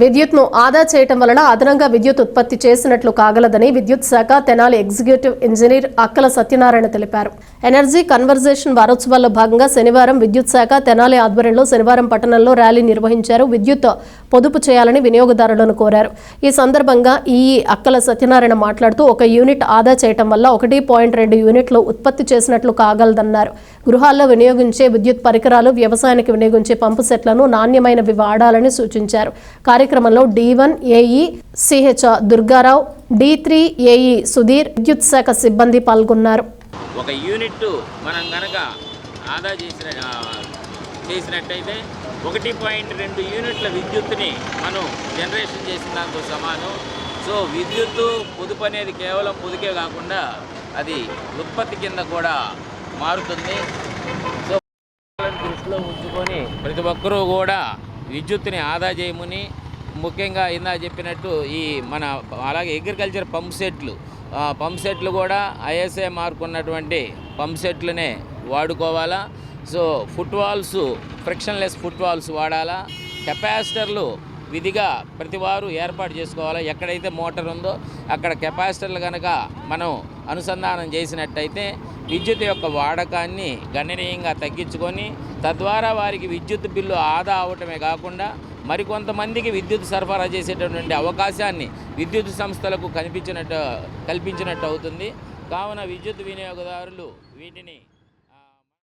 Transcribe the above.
విద్యుత్ను ఆదా చేయటం వలన అదనంగా విద్యుత్ ఉత్పత్తి చేసినట్లు కాగలదని విద్యుత్ శాఖ తెనాలి ఎగ్జిక్యూటివ్ ఇంజనీర్ అక్కల సత్యనారాయణ తెలిపారు. ఎనర్జీ కన్వర్జేషన్ వారోత్సవాల్లో భాగంగా శనివారం విద్యుత్ శాఖ తెనాలి ఆధ్వర్యంలో శనివారం పట్టణంలో ర్యాలీ నిర్వహించారు. విద్యుత్ పొదుపు చేయాలని వినియోగదారులను కోరారు. ఈ సందర్భంగా ఈ అక్కల సత్యనారాయణ మాట్లాడుతూ ఒక యూనిట్ ఆదా చేయటం వల్ల ఒకటి పాయింట్ రెండు యూనిట్లు ఉత్పత్తి చేసినట్లు కాగలదన్నారు. గృహాల్లో వినియోగించే విద్యుత్ పరికరాలు వ్యవసాయానికి వినియోగించే పంపు సెట్లను నాణ్యమైనవి వాడాలని సూచించారు. కార్యక్రమంలో D one AE CHR Durgarao D three AE Sudheer విద్యుత్ శాఖ సిబ్బంది పాల్గొన్నారు. ఒక యూనిట్ మనం గనక ఆదా చేసిన చేసినట్టయితే ఒకటి పాయింట్ రెండు యూనిట్ల విద్యుత్ని మనం జనరేషన్ చేసిన దాంతో సమానం. సో విద్యుత్తు పొదుపు అనేది కేవలం పొదుకే కాకుండా అది ఉత్పత్తి కింద కూడా మారుతుంది. సో దృష్టిలో ఉంచుకొని ప్రతి ఒక్కరూ కూడా విద్యుత్తుని ఆదా చేయమని ముఖ్యంగా ఇందా చెప్పినట్టు ఈ మన అలాగే అగ్రికల్చర్ పంప్ సెట్లు పంప్ సెట్లు కూడా ఐఎస్ఐ మార్క్ ఉన్నటువంటి పంప్ సెట్లనే వాడుకోవాలా. So foot valves frictionless foot valves వాడాలా. కెపాసిటర్లు విధిగా ప్రతి వారు ఏర్పాటు చేసుకోవాలి. ఎక్కడైతే మోటార్ ఉందో అక్కడ కెపాసిటర్లు కనుక మనం అనుసంధానం చేసినట్టయితే విద్యుత్ యొక్క వాడకాన్ని గణనీయంగా తగ్గించుకొని తద్వారా వారికి విద్యుత్ బిల్లు ఆదా అవటమే కాకుండా మరికొంతమందికి విద్యుత్ సరఫరా చేసేటటువంటి అవకాశాన్ని విద్యుత్ సంస్థలకు కనిపించినట్టు కల్పించినట్టు అవుతుంది. కావున విద్యుత్ వినియోగదారులు వీటిని